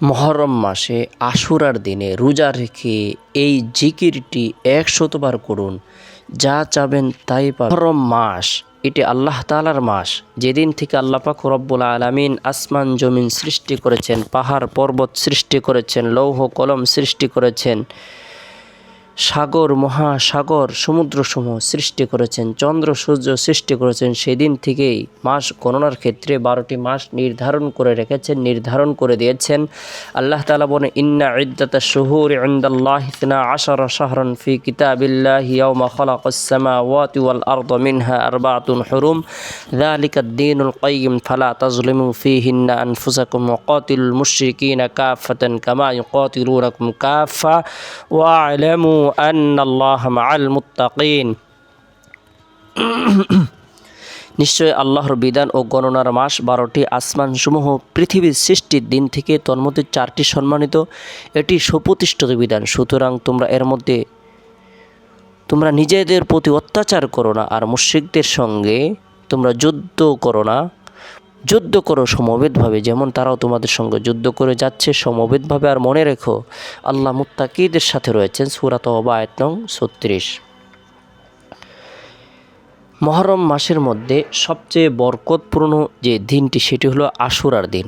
মহরম মাসে আশুরার দিনে রোজা রেখে এই জিকিরটি একশতবার করুন। যা চাবেন তাই মহরম মাস, এটি আল্লাহ তালার মাস। যেদিন থেকে আল্লাহ পাক রব্বুল আলমিন আসমান জমিন সৃষ্টি করেছেন, পাহাড় পর্বত সৃষ্টি করেছেন, লৌহ কলম সৃষ্টি করেছেন সাগর, মহাসাগর, সমুদ্রসমূহ সৃষ্টি করেছেন, চন্দ্র, সূর্য সৃষ্টি করেছেন। সেদিন থেকেই মাস গণনার ক্ষেত্রে বারোটি মাস নির্ধারণ করে রেখেছেন, নির্ধারণ করে দিয়েছেন। আল্লাহ তালা বলে ইন্না ইদ্দাতা শহুর ইন্দাল্লাহনা আশার শাহরন ফি কিতাবিল্লাহি ইয়াউমা খলাকাসসামা ওয়াতি ওয়াল মিনহা আরবাতুন হুরুম। যালিকা দ্বীনুল কাইয়িম ফালা তাজলিমু ফিহিন্না আনফুসাকুম ওয়াকাতিলুল মুশরিকিনা কাফাতান কামা ইউকাতিলুনাকুম কাফা ওয়া আলামু أن الله مع المتقين নিশ্চয় আল্লাহর বিধান ও গণনার মাস বারোটি আসমানসমূহ পৃথিবীর সৃষ্টির দিন থেকে তন্মধ্যে চারটি সম্মানিত এটি সুপ্রতিষ্ঠিত বিধান সুতরাং তোমরা এর মধ্যে তোমরা নিজেদের প্রতি অত্যাচার করো না আর মুশ্রিকদের সঙ্গে তোমরা যুদ্ধ করো না যুদ্ধ করো সমবেতভাবে, যেমন তারাও তোমাদের সঙ্গে যুদ্ধ করে যাচ্ছে সমবেতভাবে। আর মনে রেখো, আল্লাহ মুত্তাকিদের সাথে রয়েছেন সুরাত অবা আয়ত নং ছত্রিশ। মহরম মাসের মধ্যে সবচেয়ে বরকতপূর্ণ যে দিনটি, সেটি হলো আশুরার দিন।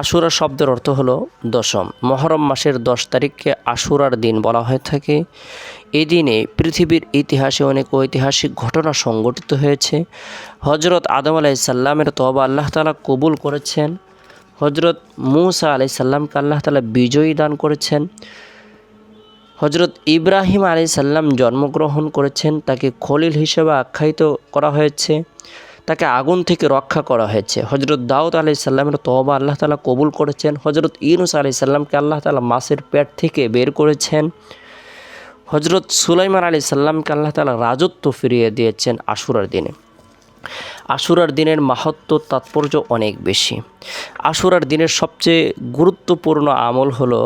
আশুরা শব্দের অর্থ হলো দশম। মহরম মাসের দশ তারিখকে আশুরার দিন বলা হয়ে থাকে। এই দিনে পৃথিবীর ইতিহাসে অনেক ঐতিহাসিক ঘটনা সংঘটিত হয়েছে। হজরত আদম আলাই সাল্লামের তবা আল্লাহ তালা কবুল করেছেন। হজরত মুসা আলাই সাল্লামকে আল্লাহ তালা বিজয়ী দান করেছেন। হজরত ইব্রাহিম আলী সাল্লাম জন্মগ্রহণ করেছেন। তাকে খলিল হিসেবে আখ্যায়িত করা হয়েছে। তাকে আগুন থেকে রক্ষা করা হয়েছে। হজরত দাউদ আলি সাল্লামের তহবা আল্লাহ তালা কবুল করেছেন। হজরত ইউনুস আলি সাল্লামকে আল্লাহ তালা মাসের পেট থেকে বের করেছেন। হজরত সুলাইমান আলী সাল্লামকে আল্লাহ তালা রাজত্ব ফিরিয়ে দিয়েছেন আশুরার দিনে। আশুরার দিনের মাহাত্ম তাৎপর্য অনেক বেশি। আশুরার দিনের সবচেয়ে গুরুত্বপূর্ণ আমল হলো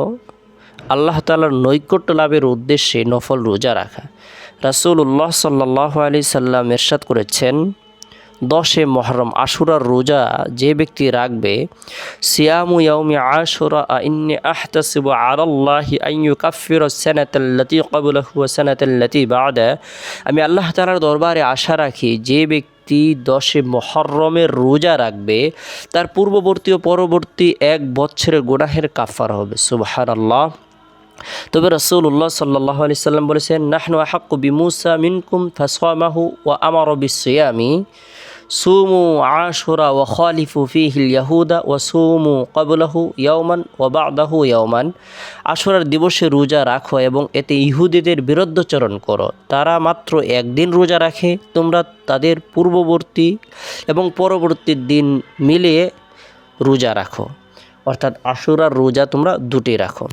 আল্লাহ তালার নৈকট্য লাভের উদ্দেশ্যে নফল রোজা রাখা। রাসুল্লাহ সাল্লাহ আলি সাল্লাম এরশাদ করেছেন দশে মহরম আশুরার রোজা যে ব্যক্তি রাখবে, সিয়ামু ইয়াউমি আশুরা ইন্নি আহতাসিব আলাল্লাহি আইয়ু কাফির সানাতাল্লাতি ক্বাবলাহু ওয়া সানাতাল্লাতি বাদা। আমি আল্লাহ তাআলার দরবারে আশা রাখি, যে ব্যক্তি দশে মহরমের রোজা রাখবে, তার পূর্ববর্তী ও পরবর্তী এক বছরের গোনাহের কাফার হবে। সুবাহার আল্লাহ তবে রসুল্লাহ সাল্লাহ আলি সাল্লাম বলেছেন, নাহনু আহাক্কু বিমুসা মিনকুম ফাসমাহু ওয়া আমার বিসিয়ামি সুমু আশুরা ও খালিফু ফিহিল ইয়াহুদা ও সুমু কবলাহু ইয়াওমান ও বাদাহু ইয়াওমান। আশুরার দিবসে রোজা রাখো এবং এতে ইহুদিদের বিরুদ্ধচরণ করো। তারা মাত্র একদিন রোজা রাখে, তোমরা তাদের পূর্ববর্তী এবং পরবর্তী দিন মিলিয়ে রোজা রাখো। অর্থাৎ আশুরার রোজা তোমরা দুটি রাখো।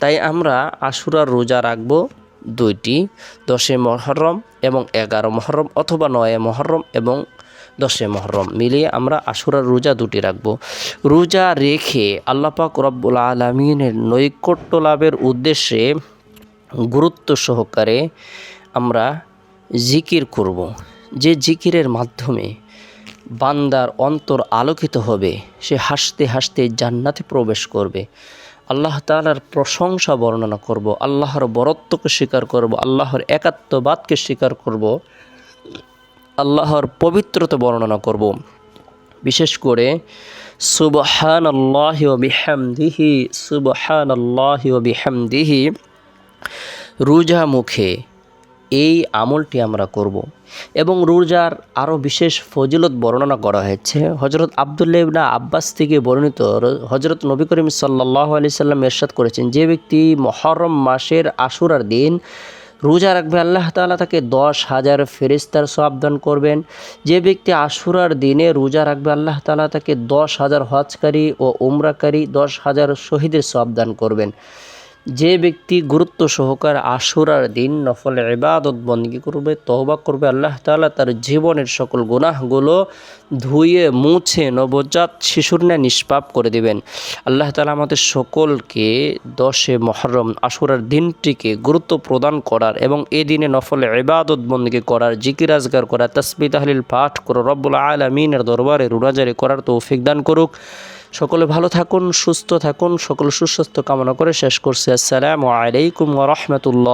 তাই আমরা আশুরার রোজা রাখব দুইটি দশে মহরম এবং এগারো মহরম অথবা নয় মহরম এবং দশে মহরম। মিলিয়ে আমরা আশুরার রোজা দুটি রাখব। রোজা রেখে আল্লাপাক রব্বুল আলমিনের নৈকট্য লাভের উদ্দেশ্যে গুরুত্ব সহকারে আমরা জিকির করব। যে জিকিরের মাধ্যমে বান্দার অন্তর আলোকিত হবে, সে হাসতে হাসতে জান্নাতে প্রবেশ করবে। আল্লাহ তালার প্রশংসা বর্ণনা করব, আল্লাহর বরত্বকে স্বীকার করব, আল্লাহর একাত্মবাদকে স্বীকার করব। আল্লাহর পবিত্রতা বর্ণনা করব। বিশেষ করে সুবহান আল্লাহ বিহামদিহি সুবহান আল্লাহ বিহামদিহি, রোজা মুখে এই আমলটি আমরা করব। এবং রোজার আরও বিশেষ ফজিলত বর্ণনা করা হয়েছে। হজরত আবদুল্লাহ ইবনা আব্বাস থেকে বর্ণিত হজরত নবী করিম সাল্লাহ আলি সাল্লাম এরশাদ করেছেন, যে ব্যক্তি মহরম মাসের আশুরার দিন রোজা রাখবে, আল্লাহ তালা তাকে দশ হাজার ফেরিস্তার সাবধান করবেন। যে ব্যক্তি আশুরার দিনে রোজা রাখবে, আল্লাহ তালা তাকে দশ হাজার হজকারী ও উমরাকারী দশ হাজার শহীদের সাবধান করবেন। যে ব্যক্তি গুরুত্ব সহকারে আশুরার দিন নফল ইবাদত বন্দী করবে তহবা করবে, আল্লাহ তালা তার জীবনের সকল গুনাহগুলো ধুয়ে, মুছে, নবজাত শিশুর ন্যায় নিষ্পাপ করে দিবেন। আল্লাহ তালা আমাদের সকলকে দশে মহরম আশুরার দিনটিকে গুরুত্ব প্রদান করার এবং এ দিনে নফল ইবাদত বন্দী করার জিকির আজগার করার তসবি তাহলিল পাঠ করো, রব্বুল আলমিনের দরবারে রুরাজারি করার তৌফিক দান করুক। সকলে ভালো থাকুন সুস্থ থাকুন সকল সুস্বাস্থ্য কামনা করে শেষ করছি। আসসালামু আলাইকুম রহমতুল্লাহ।